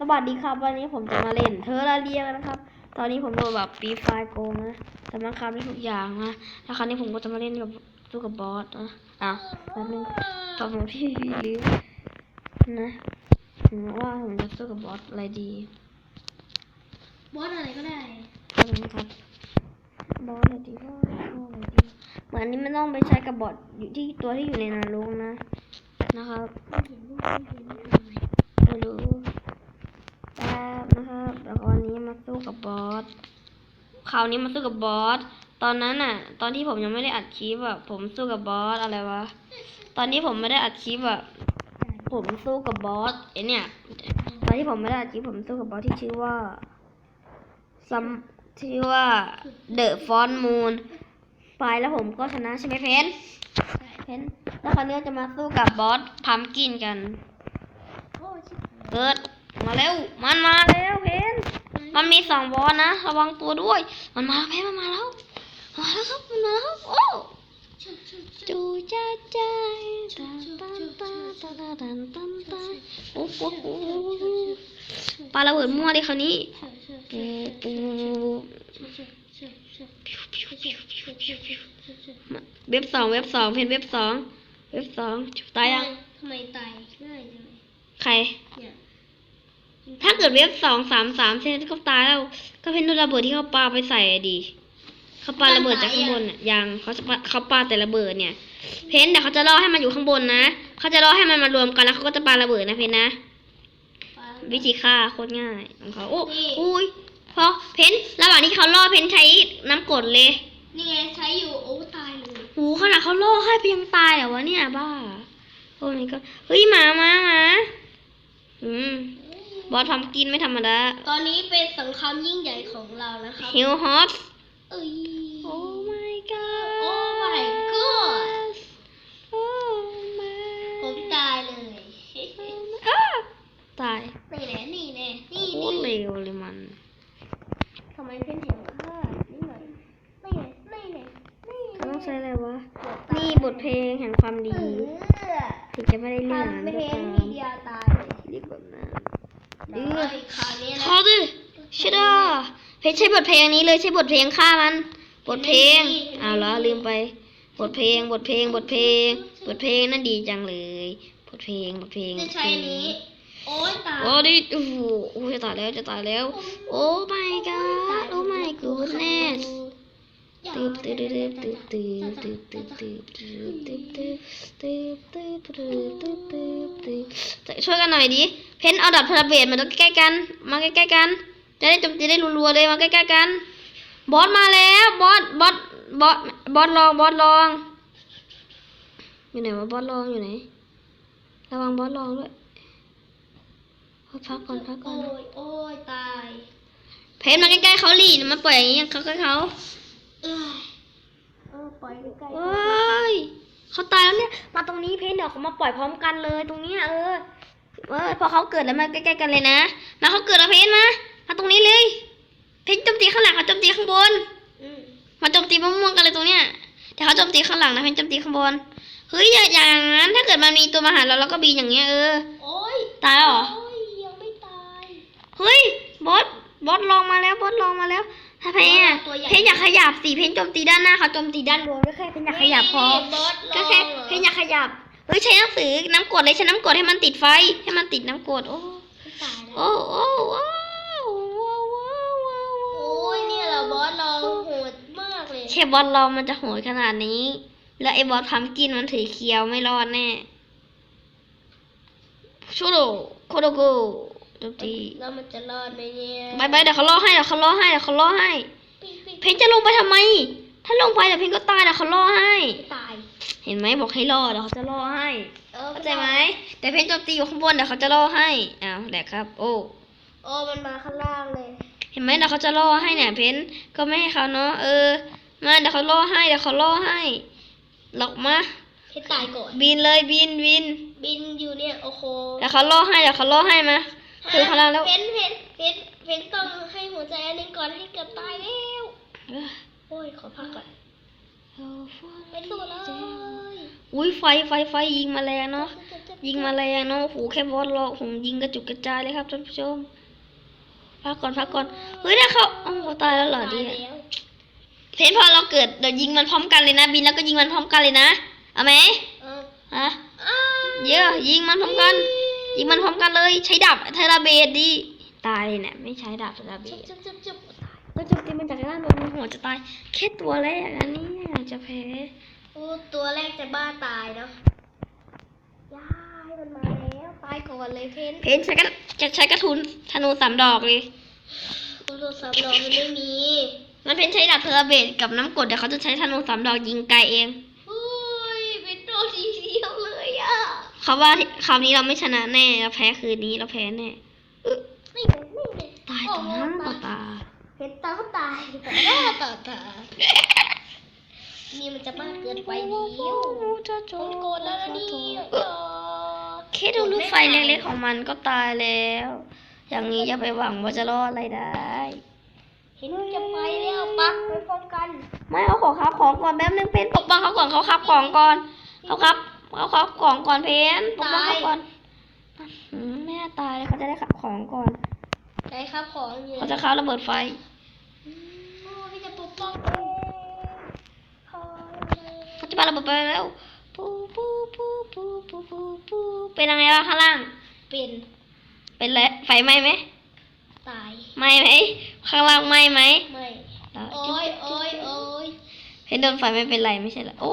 สวัสดีครับ วันนี้ผมจะมาเล่นเทอร์ราเรียกันนะครับ ตอนนี้ผมโดนแบบปีไฟโกงนะแต่มันคับได้ทุกอย่างนะแล้วคราวนี้ผมก็จะมาเล่นกับสู้กับบอสนะอ้าวแป๊บนึงตอนผมที่ลืมนะผมว่าผมจะสู้กับบอสอะไรดี บอสอะไรก็ได้แป๊บนึงครับบอสอะไรดีบอสอะไรดีเหมือนอันนี้ไม่ต้องไปใช้กับบอสอยู่ที่ตัวที่อยู่ในนรกนะนะครับ ไม่เห็นรูปไม่เห็นรูปทำไม ไม่รู้แป๊บนะครับ แล้วก็วันนี้มาสู้กับบอส ค ราวนี้มาสู้กับบอส ตอนนั้นน่ะ ตอนที่ผมยังไม่ได้อัดคลิปอะผมสู้กับบอสอะไรวะ ตอนนี้ผมไม่ได้อัดคลิปอะผมสู้กับบอสไอเนี่ย ตอนที่ผมไม่ได้อัดคลิปผมสู้กับบอสที่ชื่อว่าซัมชื่อว่า The f o n Moon ไปแล้วผมก็ชนะใช่ไหมเพนเพนแล้วคราวนี้เราจะมาสู้กับบอสพัมกินกันโอ้ชิบเปิดมาเร็ว มันมาแล้วเพน มันมีสองบอสนะระวังตัวด้วย มันมาแล้วเพ่มันมาแล้วมาแล้วครับมันมาแล้วโอ้จูจ้าจ้าตัตันตันตันตันตันตันโอ้โหปลาระเบิดมั่วเลยคราวนี้ปูปูเว็บสองเว็บสองเพนเว็บสองเว็บสองตายยังทำไมตายง่ายจังใคร ถ้าเกิดเว็บสองสามสามเซนก็ตายแล้ว ก็เป็นระเบิดที่เขาปาไปใส่อะดีเขาปาระเบิดจากข้างบนอะยังเขาจะปาเขาปาแต่ระเบิดเนี่ย เพนแต่เขาจะรอให้มันอยู่ข้างบนนะเขาจะรอให้มันมารวมกันแล้วเขาก็จะปาระเบิดนะเพนนะปาวิธีฆ่าโคตรง่ายของเขาโอ้อุ้ยพอเพนระหว่างที่เขาล่อเพนใช้น้ำกรดเลยนี่ไงใช้อยู่โอ้ตายเลยหูขนาดเขาล่อให้เพนยังตายเหรอวะเนี่ยบ้าโอ้ยก็เฮ้ยหมาหมาหมาอืม บอสทำกินไม่ธรรมดา ตอนนี้เป็นสงครามยิ่งใหญ่ของเรานะครับฮิวฮอตเอ้ย โอ้ my god โอ้ my god โอ้ my ผมตายเลยอ้าตาย นี่แน่นี่แน่นี่โคตรนี่ เร็วเลยมัน ทำไมเพื่อนเห็นค่านี่หน่อยนี่ไงนี่ไงนี่ไง เขาต้องใช้อะไรวะ หัวตาย นี่บทเพลงแห่งความ เอ ดี อ ถึงจะไม่ได้เรื่อง ทำ ก็ เพลง ตาม ทีเดียวตายเลย รีบแบบนั้น เดี๋ยวไอ้คราวนี้นะ ขอดิชิดาเพ ชรใช้บทเพลงนี้เลยใช้บทเพลงฆ่ามัน บทเพลงอ้าวเหรอลืมไป บทเพลง บทเพลง บทเพลง บทเพลงนั่นดีจังเลย บทเพลง บทเพลงจะใช้อันนี้ โอ้ยตายโอ้ดิโอ้โหโอ้ยจะตายแล้วจะตายแล้ว โอ้ my god โอ้ my goodness ตึ๊บตึ๊บตึ๊บตึ๊บตึ๊บตึ๊บตึ๊บตึ๊บตึ๊บตึ๊บตึ๊บตึ๊บตึ๊บตึ๊บตึ๊บตึ๊บตึ๊บช่วยกันหน่อยดิ เพนเอาดับพลเบดมาตรงใกล้ๆกัน มาใกล้ๆกัน จะได้โจมตีได้รัวๆเลยมาใกล้ๆกัน บอสมาแล้วบอสบอสบอสบอสลองบอสลอง อยู่ไหนวะบอสลองอยู่ไหนระวังบอสลองด้วยพักก่อนพักก่อโอ้นยโอ้ยตาย เพนมาใกล้ๆเขาหลีมาปล่อยอย่างนี้เขาใกล้เขาเอ้ยเออปล่อยใกล้ๆเว้ยเขาตายแล้วเนี่ย มาตรงนี้เพนเดี๋ยวเขามาปล่อยพร้อมกันเลยตรงเนี้ยเออเออพอเขาเกิดแล้วมาใกล้ๆกันเลยนะมาเขาเกิดแล้วเพนมา มาตรงนี้เลย เพนโจมตีข้างหลังเขาโจมตีข้างบนอืมมาโจมตีมะม่วงกันเลยตรงเนี้ยแต่เขาโจมตีข้างหลังนะเพนโจมตีข้างบนเฮ้ยอย่าอย่างนั้น ถ้าเกิดมันมีตัวมาหาเราแล้วก็บีอย่างเงี้ยเออโอ้ยตายแล้วเหรอโอ้ยยังไม่ตายเฮ้ยบอสบอสลองมาแล้วบอสลองมาแล้วถ้าเพนอะตัวใหญ่เพนอยากขยับสิเพนโจมตีด้านหน้าเขาโจมตีด้านบนไม่แค่เพนอยากขยับพอนี่บอสลก็องแค่หรอเพนอยากขยับเฮ้ยใช้หนังสือน้ำกรดเลยใช้น้ำกรดให้มันติดไฟให้มันติดน้ำกรดโอ้ไม่ตายแล้วโอ้โอ้ ยเนี่ยเหราบอสลองโหดมากเลยแค่บอสเรามันจะโหดขนาดนี้ แล้วไอ้บอสพัมกินมันถือเคียวไม่รอดแน่ชูโดโคโดโกโจมตีแล้วมันจะรอดไหมเนี่ยบายบายเดี๋ยวเขาล่อให้เดี๋ยวเขาล่อให้เดี๋ยวเขาล่อให้ปิ๊งปิ๊งเพนจะลงไปทำไม ถ้าลงไปเดี๋ยวเพนก็ตายเดี๋ยวเขาล่อให้ตายเห็นไหมบอกให้รอเดี๋ยวเขาจะล่อให้เออเข้าใจไหมแต่เพนโจมตีอยู่ข้างบนเดี๋ยวเขาจะล่อให้อ้าวแหละครับ โอ้โอ้มันมาข้างล่างเลยเห็นไหมเดี๋ยวเขาจะล่อให้เนี่ยเพนก็ไม่ให้เขาเนาะเออ มาเดี๋ยวเขาล่อให้เดี๋ยวเขาล่อให้หลอกมาให้ตายก่อนบินเลยบินบิน บินอยู่เนี่ยโอ้โหเดี๋ยวเขาล่อให้เดี๋ยวเขาล่อให้มาคือเขาแล้วเพนเพนเพนเพนต้องให้หัวใจอันหนึงก่อนให้เกือบตายแล้วเออโอ้ยขอพักก่อนไปสู้เลยอุ้ยไฟไฟไฟยิงมาแรงเนาะยิงมาแรงเนาะโอ้โหแค่บอสเราผมยิงกระจุกกระจายเลยครับท่านผู้ชม พักก่อนพักก่อนเฮ้ยถ้าเขาโอ้โหตายแล้วเหรอตายดีแล้วเพนพอเราเกิดเดี๋ยวยิงมันพร้อมกันเลยนะ บินแล้วก็ยิงมันพร้อมกันเลยนะเอาไหมเออฮะอ้าเยอะยิงมันพร้อมกัน ยิงมันพร้อมกันเลย ใช้ดาบเทราเบดดีตายเลยเนี่ยไม่ใช้ดาบเทราเบจุ๊บดจุ๊บจุ๊บจุ๊บตายก็จบตีมันจากด้านบนหัวจะตายแค่ตัวแรกอันนี้อยากจะแพ้โอ้ตัวแรกจะบ้าตายเนาะยายมันมาแล้วตายก่ อนเลยเพนเพนใช้กระจะใช้กระทุนธนูสามดอกเลยโอ้ตัวสามดอกมันไม่มีมันเพนใช้ดาบเทราเบดกับน้ำกรดเดี๋ยวเขาจะใช้ธนูสามดอกยิงไกลเองเฮ้ยเป็นตัวทีเดียวเลยอะเขาว่าคราวนี้เราไม่ชนะแน่เราแพ้คืนนี้เราแพ้แน่เออไม่เป็นไม่เป็นตายต่อหน้าต่อตาเพชรตาก็ตายต่อหน้าต่อตานี่มันจะมากเกินไปเดียวมันโกรธแล้วนะเนี่ยเออ แค่ดูลูกไฟเล็กๆของมันก็ตายแล้ว อย่างนี้จะไปหวังว่าจะรอดอะไรได้ เห็นจะไปแล้วปักไปพร้อมกัน ไม่เอาของครับของก่อนแป๊บนึงเพนปกป้องเขาก่อนเขาครับของก่อนเขาครับเขาครับของก่อนเพนปกป้องเขาก่อนอืมไม่น่าตายเลยเขาจะได้ขับของก่อนไหนครับของอยู่เขาจะเข้าระเบิดไฟโอ้พี่จะปกป้องเองขอเลยเขาจะปาระเบิดไปแล้วปูปูปูปูปูปูปู เป็นยังไงบ้างข้างล่าง เป็นเป็นไรไฟไหม้ไหมตายไหม้ไหมข้างล่างไหม้ไหมไม่แล้วโอ้ยโอ้ยโอ้ยเพนโดนไฟไม่เป็นไรไม่ใช่เหรอโอ้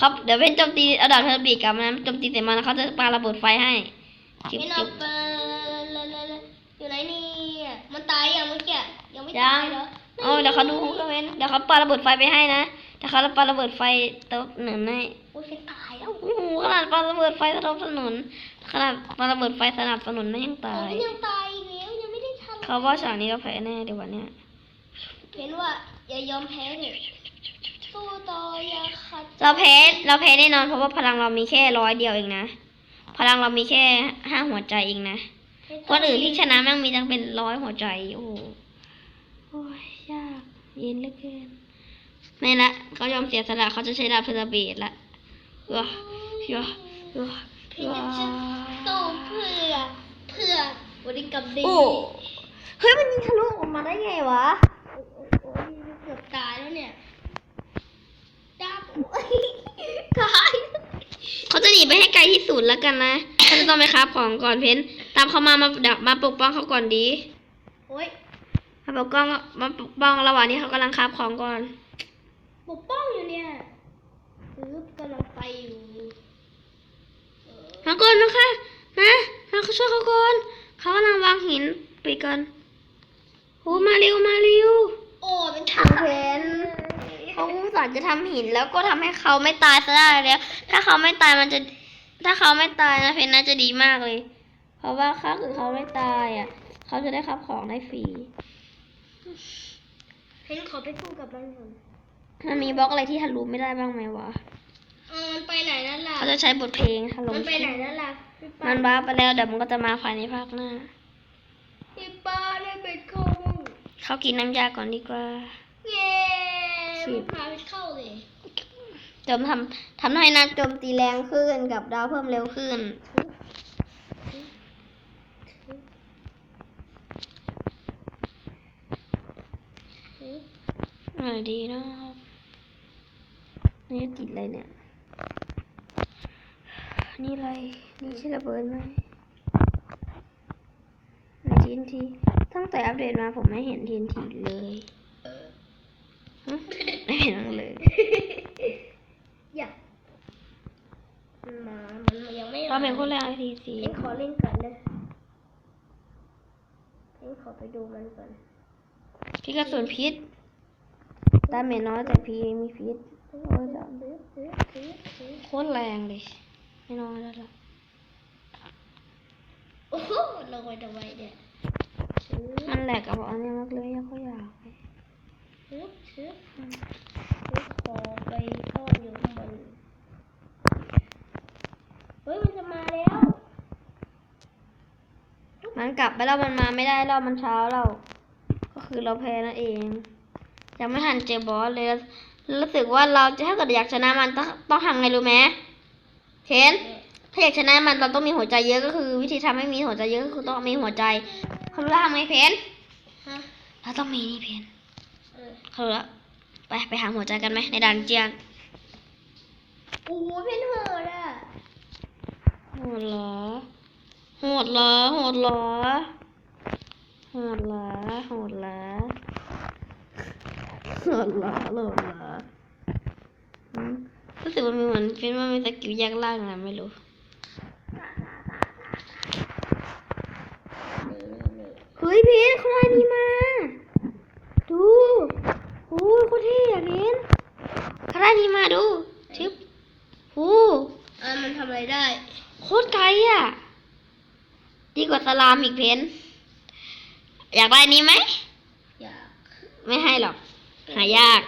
ครับเดี๋ยวเพนโจมตีเอาดาบเทอร์บีกลับมาโจมตีเสร็จมาแล้วเขาจะปาระเบิดไฟให้จิ๊บไม่นอจิ๊บเปิดเลยเลยเลยอยู่ไหนเนี่ยมันตายยังเมื่อกี้ยังไม่ยัตางยเหรอเอาเดี๋ยวเขาดูของเขาเองเดี๋ยวเขาปาระเบิดไฟไปให้นะเดี๋ยวเขาปาระเบิดไฟเติมหนุนให้โอ้ยเป็นตายแล้วโอ้โห ขนาดปาระเบิดไฟสนับสนุน ขนาดปาระเบิดไฟสนับสนุนไม่ยังผตามยก็ยังตายอีกแล้วยังไม่ได้ทำเขาว่าฉากนี้เราแพ้แน่เดี๋ยววันเนี้ยเห็นว่าอย่ายอมแพ้เถอะสู้ต่ออย่าขัดเราแพ้เราแพ้แน่นอนเพราะว่าพลังเรามีแค่ร้อยเดียวเองนะ พลังเรามีแค่ห้าหัวใจเองนะ คนอื่นที่ชนะแม่งมีตั้งเป็นร้อยหัวใจ โอ้โหโอ้ยยากเย็นเหลือเกินไม่ละเขายอมเสียสละเขาจะใช้ดาบเพลเบดละเออ เออเออพี่จะสู้เพื่อเพื่อบริกรรมดีโอ้เฮ้ยมันยิงทะลุออกมาได้ไงวะโอ้ยเกือบตายแล้วเนี่ยดับโอ้ยตายเขาจะหนีไปให้ไกลที่สุดแล้วกันนะเขาจะต้องไปคราบของก่อนเพ้นตามเขามามาดับมาปกป้องเขาก่อนดีโอ้ยมาปกป้องมาปกป้องระหว่างนี้เขากำลังคราบของก่อน ปกป้องอยู่เนี่ยซื้อกำลังไปอยู่ เออมาก่อนนะคะ นะมาเขาช่วยเขาก่อนเขากำลังวางหินไปก่อนโอ้มาเร็วมาเร็วโอ้เป็นทางเพนเขาอุตส่าห์จะทำหินแล้วก็ทำให้เขาไม่ตายซะได้แล้ว ถ้าเขาไม่ตายมันจะ ถ้าเขาไม่ตายนะเพนน่าจะดีมากเลย เพราะว่าถ้าคือเขาไม่ตายอะ เขาจะได้คับของได้ฟรีเพนขอไปสู้กับมันก่อนมันมีบล็อกอะไรที่ทะลุไม่ได้บ้างไหมวะ เออมันไปไหนนั่นล่ะ เขาจะใช้บทเพลงถล่มมันไปไหนนั่นล่ะพี่ป้ามันบ้าไปแล้วเดี๋ยวมันก็จะมาภายในภาคหน้า พี่ป้าได้ไปเข้าห้องเขากินน้ำยาก่อนดีกว่า เย้สิบ พาไปเข้าเลยจมทำทำให้นักโจมตีแรงขึ้นกับดาวเพิ่มเร็วขึ้นอ่าดีนะครับนี่ติดอะไรเนี่ย นี่อะไร นี่ใช่ระเบิดไหมในทีนทีตั้งแต่อัปเดตมาผมไม่เห็นทีนทีเลยหึไม่เห็นมันเลยอย่ามันมามันยังไม่เราเป็นคนแรกไอทีซีเอ็งขอเล่นก่อนนะเอ็งขอไปดูมันก่อน พี่กระสุนพิษตาเมจน้อยแต่พี่มีพิษโอ้ยแบบซื้อซื้อซื้อซื้อโคตรแรงเลย ไม่น้อยแล้วล่ะโอ้โหลงไปทำไมเนี่ยซื้อมันแหลกกับอันนี้มากเลยยังก็อยากไปซื้อซื้อซื้อขอไปซ่อนอยู่ข้างบนเฮ้ยมันจะมาแล้ว มันกลับไปแล้วมันมาไม่ได้แล้วมันเช้าแล้วก็คือเราแพ้นั่นเองยังไม่ทันเจอบอสเลย รู้สึกว่าเราจะถ้าเกิดอยากชนะมันต้องต้องทำไงรู้ไหม เคนถ้าอยากชนะมันเราต้องมีหัวใจเยอะก็คือ วิธีทำให้มีหัวใจเยอะก็คือต้องมีหัวใจเขารู้แล้วทำไงเพนฮะเราต้องมีนี่เพนเออเขารู้แล้วไปไปหาหัวใจกันไหมในดันเจียนโอ้ยเป็นโหดอะโหดเหรอโหดเหรอโหดเหรอโหดเหรอโหดเหรอโหดเหรอโหดเหรออืมรู้ สึกว่ามีเหมือนเป็นว่ามีสกิลแยกล่างอะไม่รู้เฮ้ยเพนเขาได้นี่มา ดูโอ้ยโคตรเท่อะเพนเขาได้นี่มาดูชึบโอ้อะมันทำอะไรได้ โคตรไกลอะดีกว่าสลามอีกเพนอยากได้นี้ไหมอยาก ไม่ให้หรอก หายาก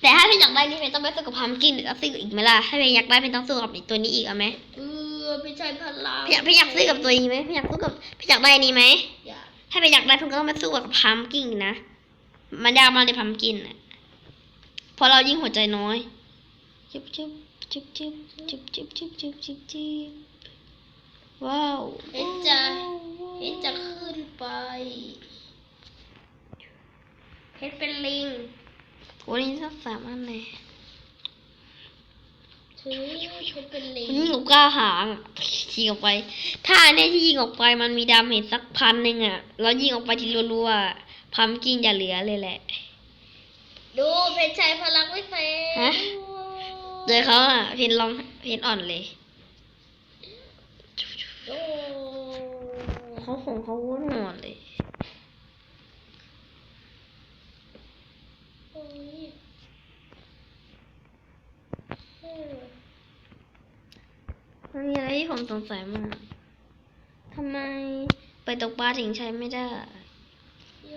แต่ถ้าเพนอยากได้นี่เพนต้องไปสู้กับพัมกินหรือต้องสู้กับอีกไหมล่ะถ้าเพนอยากได้เพนต้องสู้กับอีกตัวนี้อีกเอาไหมเออไปใช้พลังเพนอยากเพนอยากสู้กับตัวนี้ไหมเพนอยากสู้กับเพนอยากได้นี้ไหมอยากถ้าเพนอยากได้เพนก็ต้องไปสู้กับพัมกินนะมันยากมากเลยพัมกินอะเพราะเรายิ่งหัวใจน้อยจุ๊บจุ๊บจุ๊บจุ๊บจุ๊บจุ๊บจุ๊บจุ๊บจุ๊บจุ๊บว้าวเห็นจะเห็นจะขึ้นไปเพชรเป็นลิง โอ้ยนี่สักสามอันเลยถือเพชรเป็นลิงมันยิงกับก้าวหางอะยิงออกไป ถ้าอันเนี้ยที่ยิงออกไปมันมีดาเมจสักพันหนึ่งอะ แล้วยิงออกไปทีรัวๆอะพัมกินจะเหลือเลยแหละ ดูเพชรใช้พลังไม่เสร็ฮะโดยเขาอะ เพนลองเพนอ่อนเลยโอ้เขาของเขาโคตรโหดเลย โอ้ยเออ มันมีอะไรที่ผมสงสัยมากทำไมไปตกปลาถึงใช้ไม่ได้โย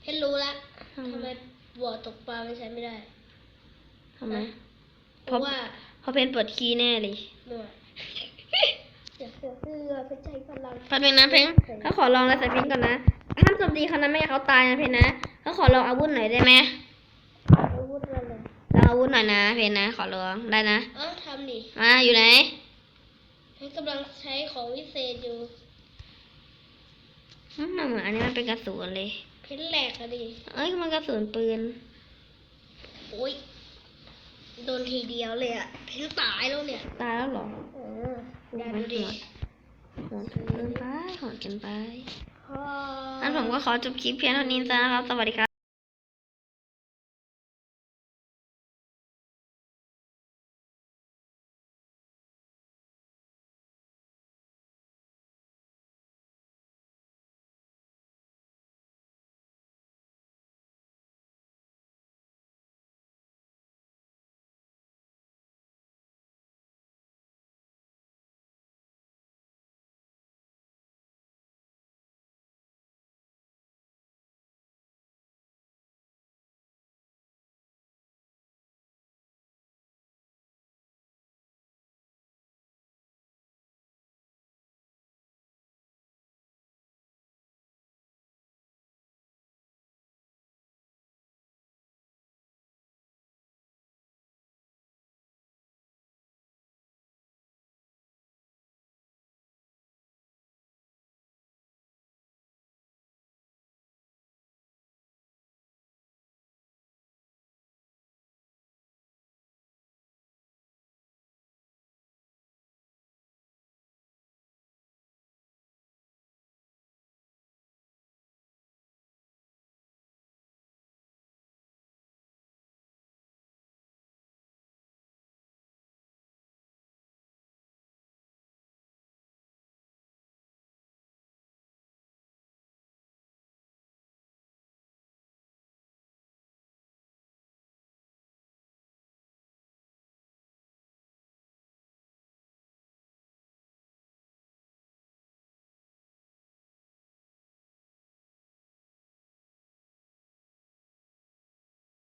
เพชรรู้ละทำทำไมไมบ่อตกปลาไม่ใช้ไม่ได้ทำไม เพราะว่าเพราะเพนเปิดคีย์แน่เลยหน่วยอยากเสือเสือเพชรใช้พลังแป๊บนึงนะเพนเขาขอลองอะไรใส่เพนก่อนนะห้ามโจมตีเขานะไม่งั้นเขาตายนะเพนนะเขาขอลองอาวุธหน่อยได้ไหมอาวุธอะไร เลยลองอาวุธหน่อยนะ เพนนะ ขอลองได้นะเอ้าทำดิมาอยู่ไหนเพชรกำลังใช้ของวิเศษอยู่อืมมันเหมือนอันนี้มันเป็นกระสุนเลย เพชรแหลกอะดิ เอ้ยมันกระสุนปืนโอ้ยโดนทีเดียวเลยอะเพชรตายแล้วเนี่ยตายแล้วเหรอเออได้ดูดิโหดเกินไปโหดเกินไปอ๋องั้นผมก็ขอจบคลิปเพียงเท่านี้ซะนะครับ สวัสดีครับ